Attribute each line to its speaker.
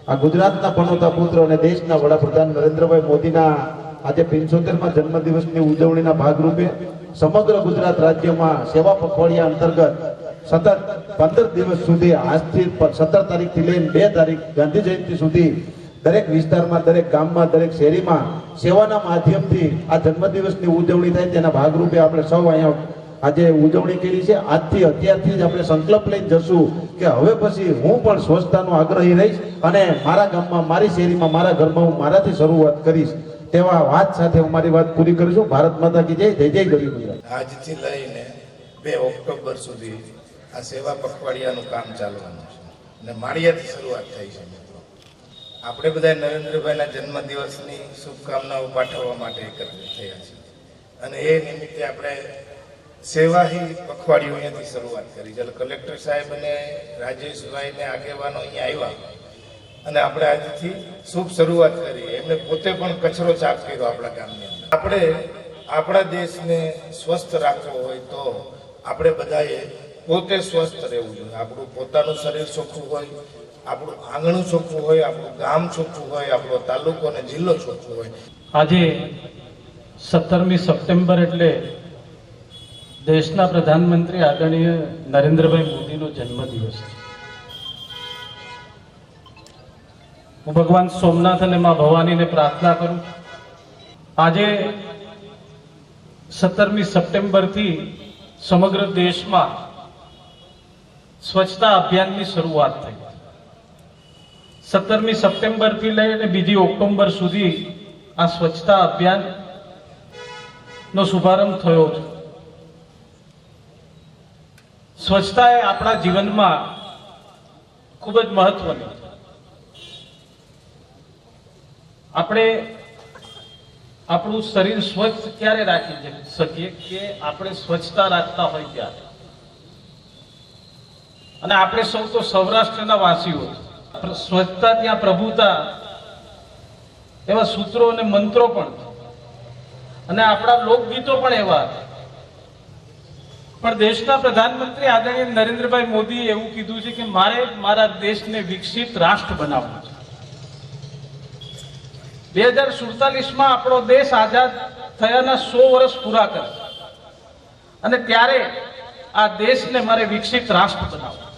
Speaker 1: આ ગુજરાતના પનોતા પુત્ર અને દેશના વડાપ્રધાન નરેન્દ્રભાઈ મોદીના આજે પિંચોતેરમાં જન્મદિવસની ઉજવણીના ભાગરૂપે સમગ્ર ગુજરાત રાજ્યમાં સેવા પખવાડિયા અંતર્ગત સતત પંદર દિવસ સુધી આજથી સત્તર તારીખથી લઈને બે તારીખ ગાંધી જયંતિ સુધી દરેક વિસ્તારમાં, દરેક ગામમાં, દરેક શેરીમાં સેવાના માધ્યમથી આ જન્મદિવસની ઉજવણી થાય તેના ભાગરૂપે આપણે સૌ અહીંયા આજે ઉજવણી કરી છે. આજથી અત્યારથી જ આપણે સંકલ્પ લઈને જશું કે હવે પછી હું પણ સ્વચ્છતાનો આગ્રહી રહીશ અને મારા ગામમાં, મારી શેરીમાં, મારા ઘરમાં હું મારાથી શરૂઆત કરીશ તેવા વાત સાથે હું મારી વાત પૂરી કરીશું. ભારત માતા કી જય જય જય ગરીબ
Speaker 2: આજથી લઈને બે ઓક્ટોબર સુધી આ સેવા પખવાડિયાનું કામ ચાલવાનું છે અને માળિયાથી શરૂઆત થઈ છે આપણે બધા નરેન્દ્રભાઈના જન્મદિવસની શુભકામનાઓ પાઠવવા માટે એકત્રિત થયા છીએ. અને એ નિમિત્તે આપણે સેવાહી પખવાડિયું અહીંયાથી શરૂઆત કરી. ચાલો કલેક્ટર સાહેબ અને રાજેશભાઈ ને આગેવાનો અહીંયા આવ્યા અને આપણે આજથી શુભ શરૂઆત કરી. એમને પોતે પણ કચરો સાફ કર્યો આપણા ગામની અંદર. આપણે, આપણા દેશને સ્વસ્થ રાખવો હોય તો આપણે બધાએ પોતે સ્વસ્થ રહેવું જોઈએ. આપણું પોતાનું શરીર ચોખ્ખું હોય, આપણું આંગણું ચોખ્ખું હોય, આપણું ગામ ચોખ્ખું હોય, આપણો તાલુકો અને જિલ્લો ચોખ્ખું હોય.
Speaker 3: આજે સત્તરમી સપ્ટેમ્બર એટલે દેશના પ્રધાનમંત્રી આદરણીય નરેન્દ્રભાઈ મોદીનો જન્મદિવસ છે. હું ભગવાન સોમનાથ અને મા ભવાનીને પ્રાર્થના કરું. આજે સત્તરમી સપ્ટેમ્બરથી સમગ્ર દેશમાં સ્વચ્છતા અભિયાનની શરૂઆત થઈ. સત્તરમી સપ્ટેમ્બરથી લઈને બીજી ઓક્ટોબર સુધી આ સ્વચ્છતા અભિયાન નો શુભારંભ થયો છે. સ્વચ્છતા એ આપણા જીવનમાં ખૂબ જ મહત્વની આપણે આપણું શરીર સ્વચ્છ ક્યારે રાખી શકીએ કે આપણે સ્વચ્છતા રાખતા હોય ત્યારે અને આપણે સૌ તો સૌરાષ્ટ્રના વાસીઓ સ્વચ્છતા ત્યાં પ્રભુતા એવા સૂત્રો અને મંત્રો પણ. અને આપણા લોકગીતો પણ એવા છે. પણ દેશના પ્રધાનમંત્રી આદરણીય નરેન્દ્રભાઈ મોદીએ એવું કીધું છે કે મારે મારા દેશને વિકસિત રાષ્ટ્ર બનાવવું છે. બે હજાર સુડતાલીસમાં આપણો દેશ આઝાદ થયાના સો વર્ષ પૂરા કરશે અને ત્યારે આ દેશને મારે વિકસિત રાષ્ટ્ર બનાવવો